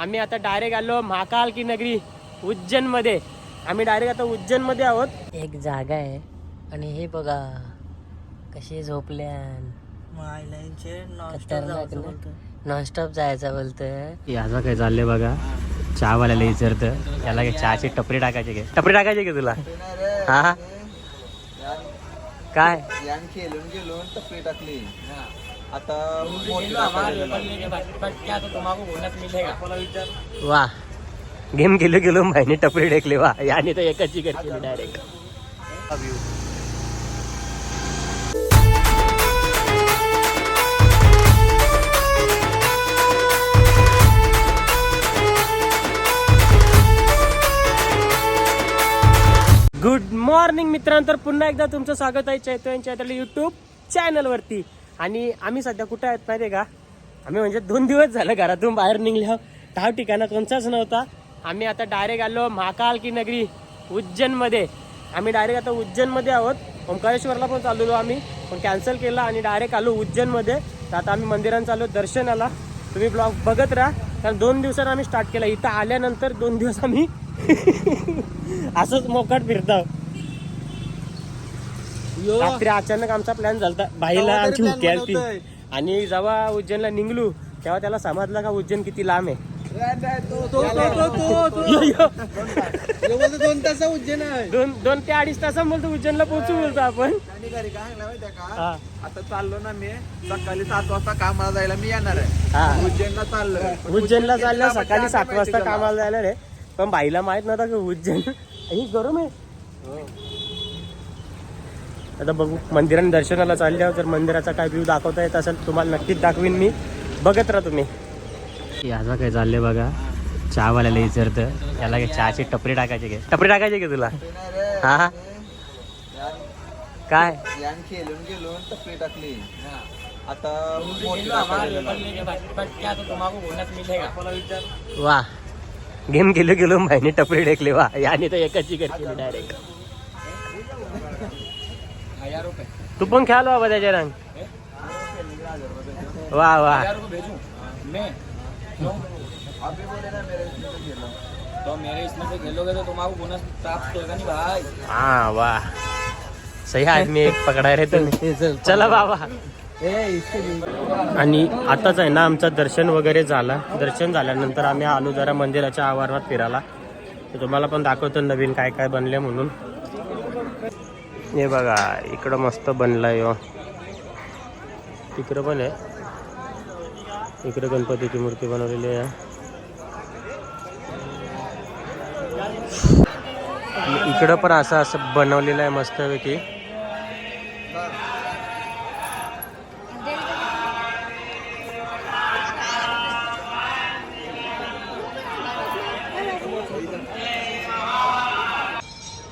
आम्ही आता डायरेक्ट आलो महाकाल की नगरी उज्जैनमध्ये आम्ही डायरेक्ट आता उज्जैनमध्ये आहोत. एक जागा आहे. आणि हे बघा कशी झोपल्यान. नॉनस्टॉप जायचं बोलतोय. याचा काय चाललंय बघा? चहावाल्याला विचारतं. याला काय चहाची टपरी टाकायची काय? टपरी टाकायची का तुला? हा? काय? यान खेळून गेलून टपरी टाकली. आता वा. गेम गेलो गेलो महिने टपरी टेकले वा. याने तर एकाची केली डायरेक्ट गुड मॉर्निंग मित्रांनो. तर पुन्हा एकदा तुमचं स्वागत आहे चैतन्य चैतन्य युट्यूब चॅनलवरती आणि आम्ही सध्या कुठे आहेत माहिती आहे का? आम्ही म्हणजे दोन दिवस झालं घरातून बाहेर निघल्या ठाव ठिकाणा कोणचाच नव्हता. आम्ही आता डायरेक्ट आलो महाकाल की नगरी उज्जैनमध्ये. आम्ही डायरेक्ट आता उज्जैनमध्ये आहोत. ओंकारेश्वरला पण चाललेलो आम्ही. पण कॅन्सल केला आणि डायरेक्ट आलो उज्जैनमध्ये. तर आता आम्ही मंदिरात चाललो दर्शनाला. तुम्ही ब्लॉग बघत राहा. कारण दोन दिवसात आम्ही स्टार्ट केला. इथं आल्यानंतर दोन दिवस आम्ही असंच मोकाट फिरतो रात्री अचानक आमचा प्लॅन झाला बाईला आमची आलती बनवतोय. आणि जेव्हा उज्जैनला निघलो तेव्हा त्याला समजलं का उज्जैन किती लांब आहे. दोन तास उज्जैन आहे. दोन दोन ते अडीच तासा बोलतो उज्जैनला पोहोचू बोलतो आपण. आणि घरी काय सांगला माहितीये का? हा. आता चाललो ना मी. सकाळी सात वाजता कामाला जायला मी येणार हा. आहे उज्जैनला चाललोय. उज्जैनला चाललं सकाळी सात वाजता? कामाला जायला रे पण बाईला माहीत नव्हता की उज्जैन ही गरम आहे. आता बघू मंदिरात दर्शनाला चालल्यावर जर मंदिराचा काय व्ह्यू दाखवता येत असेल तुम्हाला नक्कीच दाखवीन मी. बघत राहा तुम्ही. याचा काय चाललंय बघा. चहावाल्याला विचारतं याला काय चहाची टपरी टाकायची काय टपरी टाकायची का तुला. हा काय? खेळून टपरी टाकली आता वा. गेम गेलो गेलो महिने टपरी टेकले. वा. याने तर एकाची केली डायरेक्ट तू पण खेळ बाबा त्याच्या रंग वा वा. हा वा. सही आदमी एक पकडाय रे तुम्ही चला बाबा. आणि आताच आहे ना आमचं दर्शन वगैरे झालं. दर्शन झाल्यानंतर आम्ही आलो जरा मंदिराच्या आवारात फिरायला. तर तुम्हाला पण दाखवतो नवीन काय काय बनले म्हणून. हे बघा इकडं मस्त बनला यो हो. तिकडं पण आहे. इकडं गणपतीची मूर्ती बनवलेली आहे. इकडं पण असं असं बनवलेलं आहे मस्तपैकी.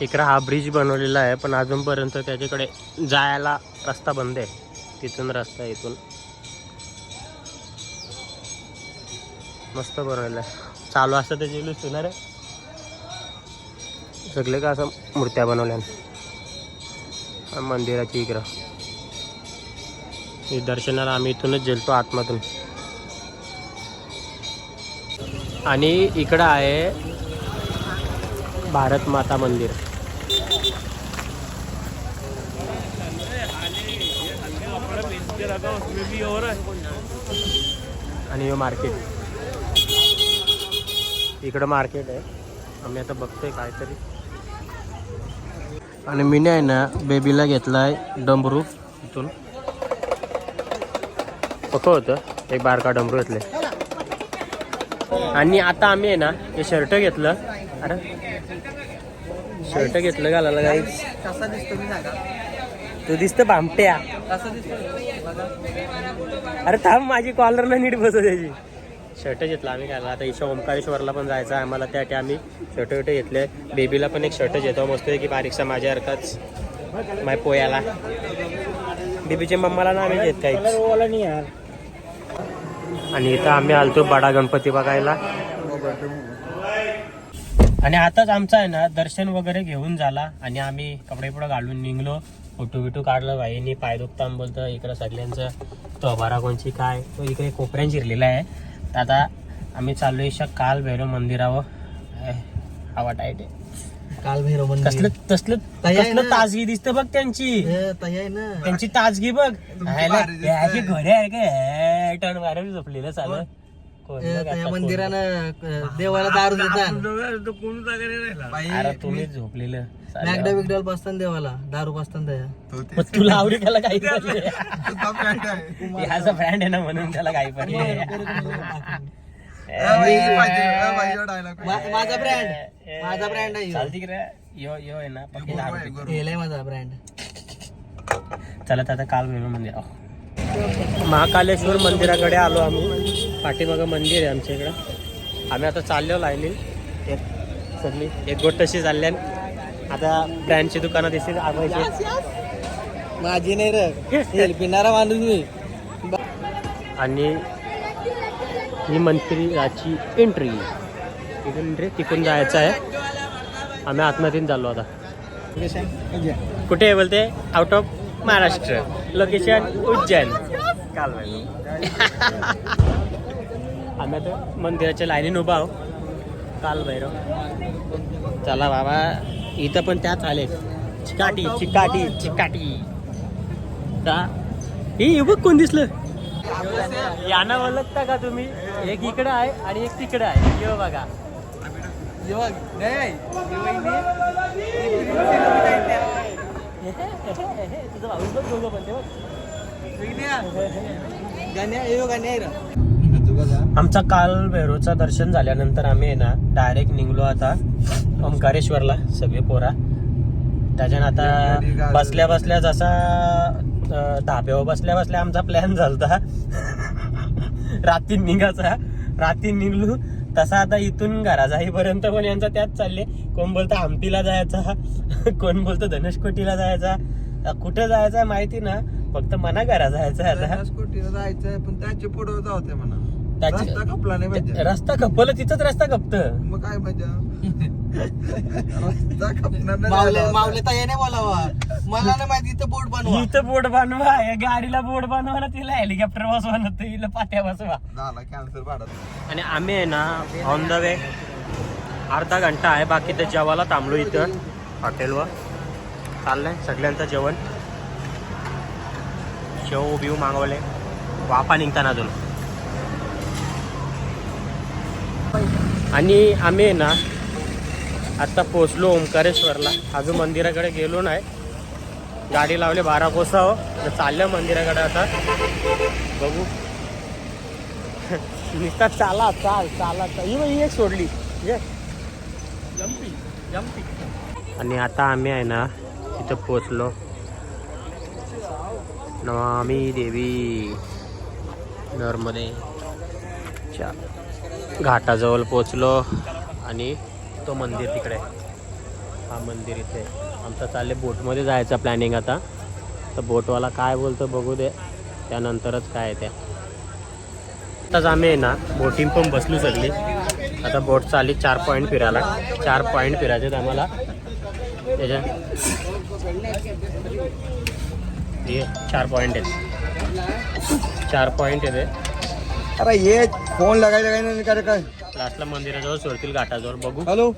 इकडं हा ब्रिज बनवलेला आहे पण अजूनपर्यंत त्याच्याकडे जायला रस्ता बंद आहे. तिथून रस्ता आहे इथून. मस्त बनवलेलं आहे. चालू असतं ते लुस होणार आहे. सगळे का असं मूर्त्या बनवल्या मंदिराची इकडं. हे दर्शनाला आम्ही इथूनच जेलतो आतमधून. आणि इकडं आहे भारत माता मंदिर. आणि हे मार्केट इकडं मार्केट आहे. आम्ही आता बघतोय काहीतरी. आणि मीने आहे ना बेबीला घेतलाय डमरू इथून. पक्क होतं. एक बारका डमरू घेतले आणि आता आम्ही आहे ना हे शर्ट घेतलं. अरे. शर्ट घेतलं घालायला काही कसा दिसतो मी तू दिसतं भामट्या अरे थांब माझी कॉलरला नीट बसव त्याची. शर्ट घेतला आम्ही घाला आता इशा ओंकारेश्वरला पण जायचं आहे. आम्हाला त्यासाठी आम्ही शर्ट विट घेतले. बेबीला पण एक शर्ट घेतो. मस्त की बारीकसा माझ्यासारखाच माय पोयाला. बेबीच्या मम्माला ना आम्ही घेत काही आणि इथं आम्ही आलतो बडा गणपती बघायला. आणि आताच आमचं आहे ना दर्शन वगैरे घेऊन झाला. आणि आम्ही कपडे पुढे घालून निघलो. फोटो बिटू काढलं बाईनी पाय दुखताम बोलतं इकडं सगळ्यांचं तो बरा कोणची काय? तो इकडे कोपऱ्यात शिरलेला आहे. तर आता आम्ही चाललोय शा काल भैरव मंदिरावर. हवा टाईट आहे. काल भैरव मंदिर. कसलं तसलं आहे कसलं? ताजगी दिसते बघ त्यांची. हे आहे ना. त्यांची ताजगी बघ. ह्याची घोडे आहे का? टर्न वाऱ्यावर झोपलेलं चालू हे मंदिरानं देवाला दारू देतात. कोण. अरे तुम्ही झोपलेलं. चालेल. मॅगडा बिगडाल पाचताना देवाला दारू पाचताना द्या मग तुला आवडी त्याला काही ह्याचा ब्रँड आहे. ना म्हणून त्याला काही मा- माझा ब्रँड माझा ब्रँड आहे ह्यो. चालती की रे यो यो आहे ना पक्की दहा रुपये. हेलाय माझा ब्रँड चला तर आता काल भैरव मंदिर. आहो. महाकालेश्वर मंदिराकडे आलो आम्ही. पाठीमागं मंदिर आहे आमच्या इकडं. आम्ही आता चाललो लायली एक सगळी एक गोष्ट अशी चालल्या आता ब्रँडची दुकानं दिसतील माझी नाही रे. पिणारा माणूस मी. आणि ही मंदिराची एंट्री इथून रे तिकडून जायचं आहे. आम्ही आत्महतीन चाललो आता. कुठे आहे बोलते? Out of Maharashtra location Ujjain. काल आम्ही आता मंदिराच्या लाईनीन उभा आहो काल भैरव. चला बाबा. इथं पण त्याच आले. चिकाटी चिकाटी चिकाटी. का ही बघ कोण दिसलं. यांना ओळखता का तुम्ही? एक इकडे आहे आणि एक तिकडे आहे. यो बघा. तुझं भाऊ बघ दोघं पण ते बघ. आमचा काल भैरवचा दर्शन झाल्यानंतर आम्ही आहे ना डायरेक्ट निघलो आता ओंकारेश्वरला सगळे पोरा. त्याच्यानं आता बसल्या बसल्या जसा धाब्यावर बसल्या बसल्या आमचा प्लॅन झालता. रात्री निघायचा रात्री निघलो. तसा आता इथून घरा जाईपर्यंत पण यांचा त्याच चालले. कोण बोलतं हम्पीला जायचा कोण बोलतं धनुषकोटीला जायचा कुठं जायचं माहिती ना फक्त मना घरा जायचं आता. स्कूटीला जायचं पण त्याचे पुढे जावते म्हणा. त्याची- रस्ता कपला नाही पाहिजे रस्ता खपल तिथंच रस्ता खपत. मग काय मजा रस्ता खपणार मावले मावले तर नाही बोलावा. मला नाही माहिती इथं बोट बनवा. इथं बोर्ड बनवा या गाडीला बोर्ड बनवा ना तिला हेलिकॉप्टर बसवा ना तिला पाट्या बसवा झाला कॅन्सर भाडत आणि आम्ही आहे ना ऑन द वे अर्धा घंटा आहे बाकी तर जेवायला थांबलो इथं हॉटेलवर. चाललंय सगळ्यांचं जेवण. शेव बिव मागवले. वापा निघताना अजून. आणि आम्ही ना आत्ता पोचलो ओंकारेश्वरला. अजून मंदिराकडे गेलो नाही. गाडी लावली बारा कोसाव तर चाललं मंदिराकडे आता. बघू. नुसता चाला चाल चाला चाल. ही ही एक सोडली. आणि आता आम्ही आहे ना तिथं पोचलो. नमामी देवी. नर्मदे. च्या घाटाजवळ पोचलो आणि तो मंदिर तिकडे हा मंदिर इथे आमचं चालले बोटमध्ये जायचं प्लॅनिंग आता. तर बोटवाला काय बोलतो बघू दे. त्यानंतरच काय आहे आताच आम्ही आहे ना बोटिंग पण बसलो सगळी. आता बोट चालली चार पॉईंट फिरायला. चार पॉईंट फिरायचे आहेत आम्हाला. त्याच्या हे चार पॉईंट आहेत. चार पॉईंट येते अरे हे फोन लगायला काय नाही काय काय? लास्टला मंदिराजवळ सोडतील घाटाजवळ बघू. हॅलो?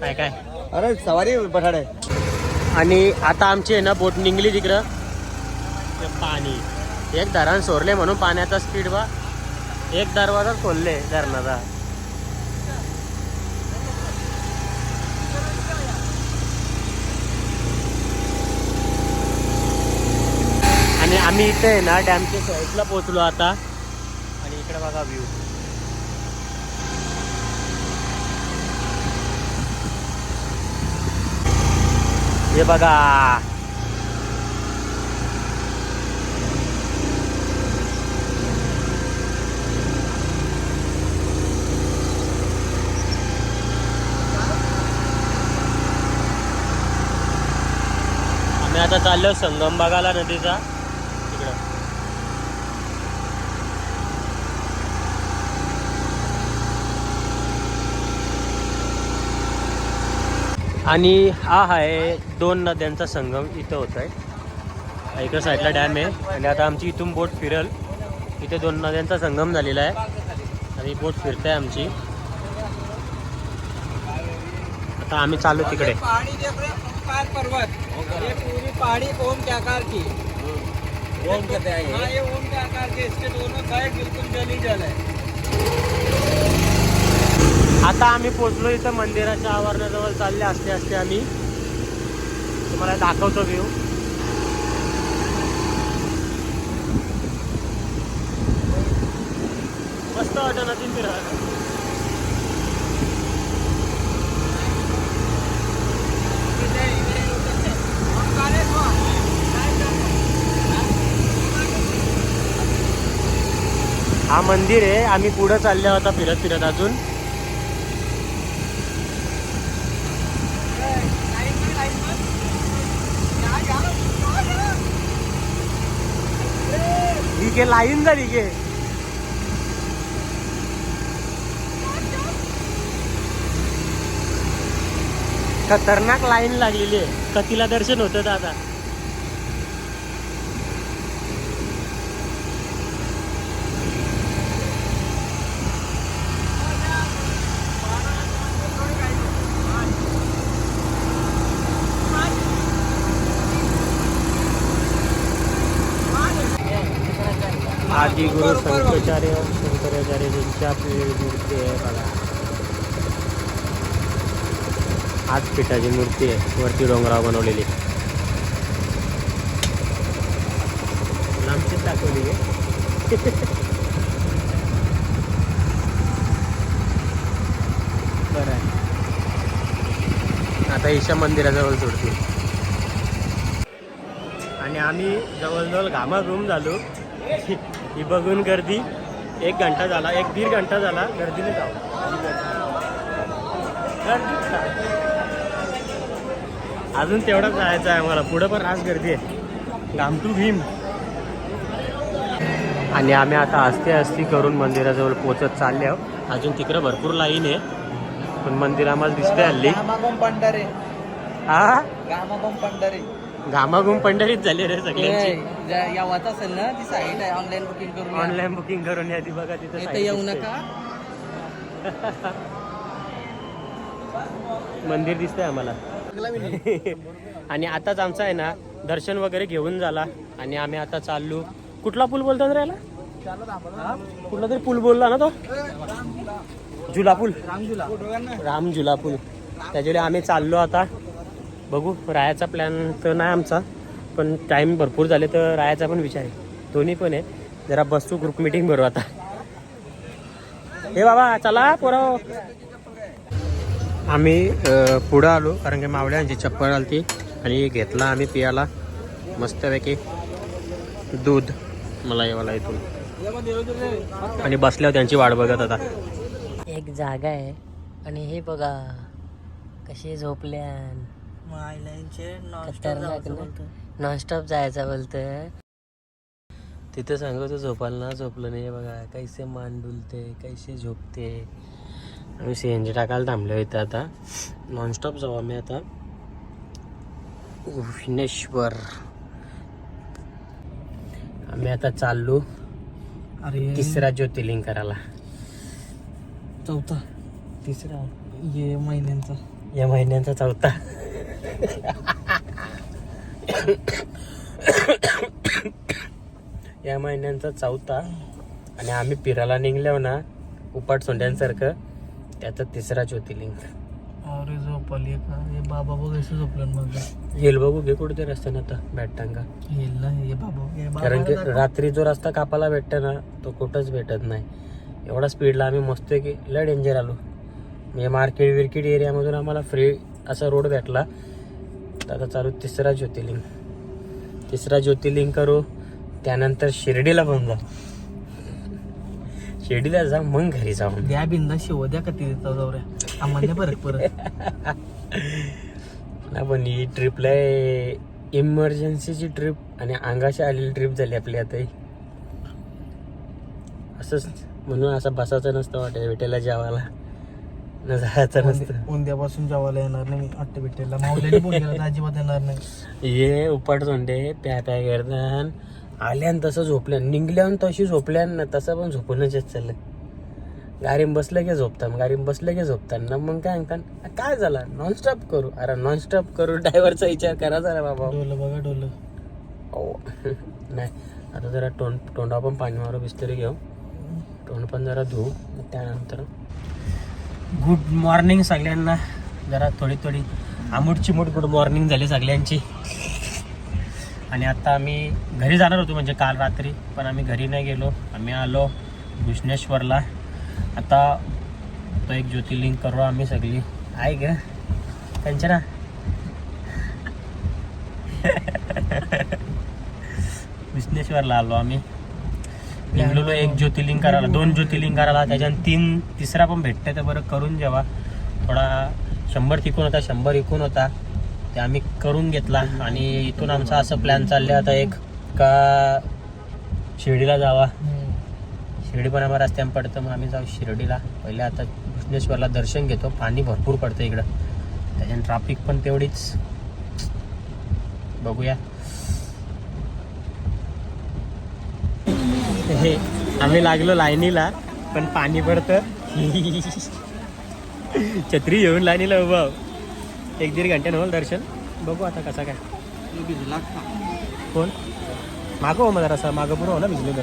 काय काय? अरे सवारी बठाड आहे आणि आता आमची आहे ना बोट निघली तिकडं. पाणी. एक धरण सोडले म्हणून पाण्याचा स्पीड बा एक दरवाजा खोलले धरणाचा. आणि आम्ही इथे आहे ना डॅमच्या साईडला पोहोचलो आता. आणि इकडे बघा व्ह्यू हे बघा. आम्ही आता चाललो संगम बघायला नदीचा. आणि हा आहे दोन नद्यांचा संगम इथं होत आहे एका साईडला डॅम आहे. आणि आता आमची इथून बोट फिरल. इथे दोन नद्यांचा संगम झालेला आहे. आणि बोट फिरते आमची. आता आम्ही चालू तिकडे. पहाड़ी देख रहे ओमकार पर्वत ये पूरी पहाड़ी ओम के आकार की ओम कहते ये ओम के आकार के इसके दोनों साइड बिल्कुल जल ही जल है आता आम्ही पोचलो इथं मंदिराच्या आवारणाजवळ चालले असते असते आम्ही. तुम्हाला दाखवतो व्ह्यू मस्त वाटत नदी फिरायला. हा मंदिर आहे आम्ही पुढं चालल्या होता फिरत फिरत अजून. ठीक लाईन झाली की खतरनाक लाईन लागलेली आहे. कतीला दर्शन होतं आता आदि गुरु शंकराचार्य शंकराचार्यांची आपली मूर्ती आहे बघा. आज पिठाची मूर्ती आहे. वरती डोंगरावर बनवलेली. लांबचीच दाखवली आहे. आहे. आता ईशा मंदिराजवळ सोडतील आणि आम्ही जवळजवळ घामाघूम झालो. ही बघून गर्दी एक घंटा झाला एक दीड घंटा झाला गर्दीने जाऊ? अजून तेवढाच जायचं आहे मला पुढं पण आज गर्दी आहे. घामटू भीम. आणि आम्ही आता आस्ते आस्ती करून मंदिराजवळ पोचत चालले आहोत. अजून तिकडं भरपूर लाईन आहे. पण मंदिर आम्हाला दिसते हल्ली. पंढरे. हा गामागम पंढरे. घामाघूम पंढरीत झाली रे सगळ्यांची. यावाच असेल ना ती साईट आहे. ऑनलाईन बुकिंग करून या. ऑनलाईन बुकिंग करून या ती बघा तिथं इथं येऊ. नका. मंदिर दिसतंय आम्हाला. आणि आताच आमचं आहे ना दर्शन वगैरे घेऊन झाला. आणि आम्ही आता चाललो. कुठला पूल बोलतात रे याला? कुठला तरी पूल बोलला ना तो? झुला पूल. राम झुला पूल. त्याच्यामुळे आम्ही चाललो आता. बघू राहायचा प्लॅन तर नाही आमचा. पण टाईम भरपूर झाले तर राहायचा पण विचार आहे. दोन्ही पण आहे जरा बसू ग्रुप मिटिंग भरू आता. हे बाबा चला पोराव आम्ही पुढं आलो कारण की मावळ्यांची चप्पल आलती आणि घेतला आम्ही पियाला. मस्तपैकी दूध मला येवाला इथून आणि बसल्यावर त्यांची वाट बघत आता. एक जागा आहे. आणि हे बघा कशी झोपल्यान. नॉनस्टॉप जायचा बोलतोय. तिथं सांगतो झोपायला ना झोपलं नाही बघा. कैसे मान डुलते कैसे झोपते. आम्ही सी एन जी टाकायला थांबलो इथं आता. नॉनस्टॉप जाऊ आम्ही आता. विनेश्वर आम्ही आता चाललो अरे. तिसरा ज्योतिर्लिंग करायला चौथा. तिसरा ये महिन्यांचा. या महिन्यांचा चौथा. या महिन्यांचा चौथा आणि आम्ही फिरायला निघलो ना उपाट सोंड्यांसारखं त्याचा तिसरा ज्योतिर्लिंग. अरे झोपली का? हे बाबा बघ झोपलं मग येईल बघू घे कुठे रस्त्यानं आता भेटतांगा येईल ना हे बाबा हे कारण की रात्री जो रस्ता कापायला भेटतो ना तो कुठंच भेटत नाही. एवढा स्पीडला आम्ही मस्त की लय डेंजर आलो. म्हणजे मार्केट विरकेट एरियामधून आम्हाला फ्री असा रोड भेटला. आता चालू तिसरा ज्योतिर्लिंग. तिसरा ज्योतिर्लिंग करू त्यानंतर शिर्डीला पण जा. शिर्डीला जा मग घरी जाऊन. द्या बिंदा शिव द्या का तिथे जाऊऱ्या आम्हाला फरक परत ना पण ही ट्रिपला इमर्जन्सीची ट्रिप आणि अंगाशी आलेली ट्रिप झाली आपली आता ही. असंच म्हणून असं बसायचं नसतं वाटेल विटेला जेवायला. जायचं नसतं. उद्यापासून जेवायला येणार नाही अट्टे बिट्टेला मावल्याने फोन केला तर अजिबात येणार नाही. ये उपाट सोंडे प्या प्या करतान आल्यान तसं झोपल्यान निघल्यान तशी झोपल्यान ना तसं पण झोपूनच येत चाललं. गाडीत बसलं की झोपतात गाडीत बसलं की झोपतात ना मग काय म्हणतात काय झालं? नॉनस्टॉप करू. अरे नॉनस्टॉप करू ड्रायव्हरचा विचार करा जरा बाबा. डोलं बघा डोलं. हो नाही. आता जरा तोंड तोंडा पण पाणी मारू बिस्तरी घेऊ. तोंड पण जरा मग त्यानंतर गुड मॉर्निंग सगळ्यांना. जरा थोडी थोडी आमूट चिमूट गुड मॉर्निंग झाली सगळ्यांची. आणि आता आम्ही घरी जाणार होतो म्हणजे काल रात्री पण आम्ही घरी नाही गेलो. आम्ही आलो भुषणेश्वरला आता तो एक ज्योतिर्लिंग करू आम्ही सगळी. आहे ग. कंचना विश्वेश्वरला आलो आम्ही. निघलेलो एक ज्योतिर्लिंग करायला दोन ज्योतिर्लिंग करायला त्याच्यानं तीन तिसरा पण भेटते तर बरं करून जेव्हा थोडा शंभर तिकून होता शंभर इकून होता. ते आम्ही करून घेतला आणि इथून आमचा असं प्लॅन चालले आता एक का शिर्डीला जावा. शिर्डी पण आम्हाला रस्त्यानं पडतं मग आम्ही जाऊ शिर्डीला. पहिले आता भुवनेश्वरला दर्शन घेतो. पाणी भरपूर पडतं इकडं. त्याच्यानं ट्राफिक पण तेवढीच. बघूया. हे आम्ही लागलो लाईनीला पण पाणी पडतं. छत्री घेऊन लाईनीला उभा एक दीड घंट्यानं होईल दर्शन. बघू आता कसं काय. कोण? मागं हो मग जरासा मागं पुढं हो ना भिजलेलं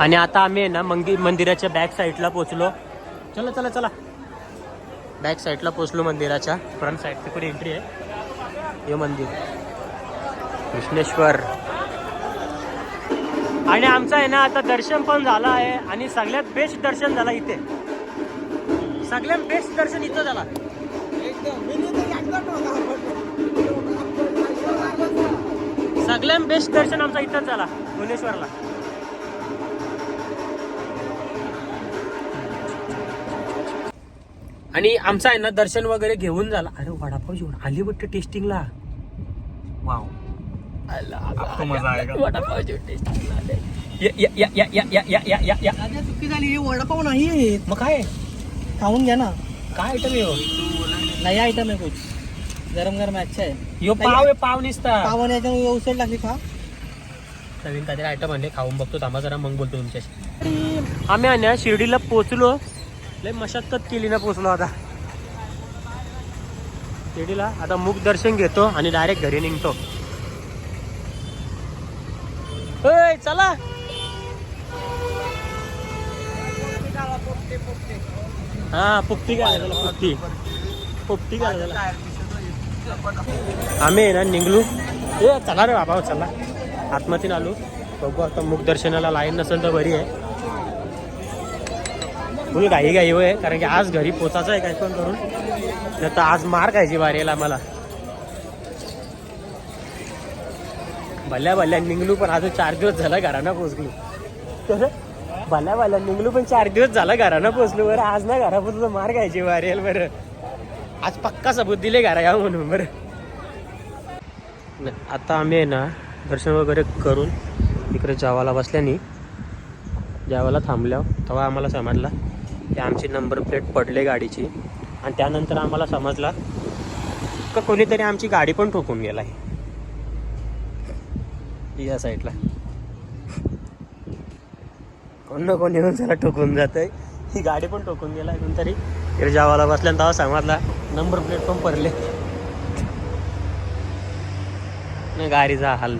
आणि आता आम्ही आहे ना मंदिर मंदिराच्या बॅक साईडला पोचलो चला चला चला. बॅक साईडला पोचलो मंदिराच्या. फ्रंट साईड तिकडे एंट्री आहे. हे मंदिर. कृष्णेश्वर आणि आमचं आहे ना आता दर्शन पण झालं आहे आणि सगळ्यात बेस्ट दर्शन झालं इथे. सगळ्यात बेस्ट दर्शन इथं झाला सगळ्यात बेस्ट दर्शन आमचं इथंच झाला भुवनेश्वरला. आणि आमचं आहे ना दर्शन वगैरे घेऊन झाला. अरे वडापाव जेवण आली वाटतं टेस्टिंगला वाव आपको मजा आएगा वडापाव चुकी झाली. वडापाव नाही मग काय? खाऊन घ्या ना. काय आयटम आहे हो? नाही आयटम आहे कुछ. गरम गरम अच्छा आहे. यो पाव आहे पाव निसता. पावाने याच्यामुळे उसळ लागली खा. नवीन काहीतरी आयटम आणले खाऊन बघतो थांबा जरा मग बोलतो तुमच्याशी. आम्ही आणल्या शिर्डीला पोचलो लय मशक्कत केली ना पोचलो आता. शिर्डीला. आता मुख दर्शन घेतो आणि डायरेक्ट घरी निघतो. चला. हा पुप्ती काय झालं पुप्ती पुप्ती काय आम्ही आहे ना निघलो. ए चला रे बाबा चला. आत्मतीन आलो. बघू आता मुख दर्शनाला लाईन नसेल तर बरी आहे. फुल घाई घाई आहे कारण की आज घरी पोचायचं आहे काय पण करून. नाही तर आज मार खायची बारेला मला भल्या भल्या निघलू पण आज चार दिवस झाला घरानं पोचलो. तर भल्या भल्या निघलो पण चार दिवस झाला घरानं पोचलो. बरं आज ना घरा पोचलो मार घ्यायची वारेल बरं. आज पक्का सबूत दिले घरा या म्हणून बरं. नाही, आता आम्ही आहे ना दर्शन वगैरे करून इकडे जावाला बसल्याने जावाला थांबल्या तेव्हा आम्हाला समजला की आमची नंबर प्लेट पडले गाडीची. आणि त्यानंतर आम्हाला समजला का कोणीतरी आमची गाडी पण ठोकून गेला आहे या साईडला. कोण ना कोण येऊन त्याला ठोकून जात आहे ही गाडी पण ठोकून गेला कोणतरी इकडे जावाला बसल्यानं तेव्हा समजला नंबर प्लेट पण पडले नाही गाडीचा हाल.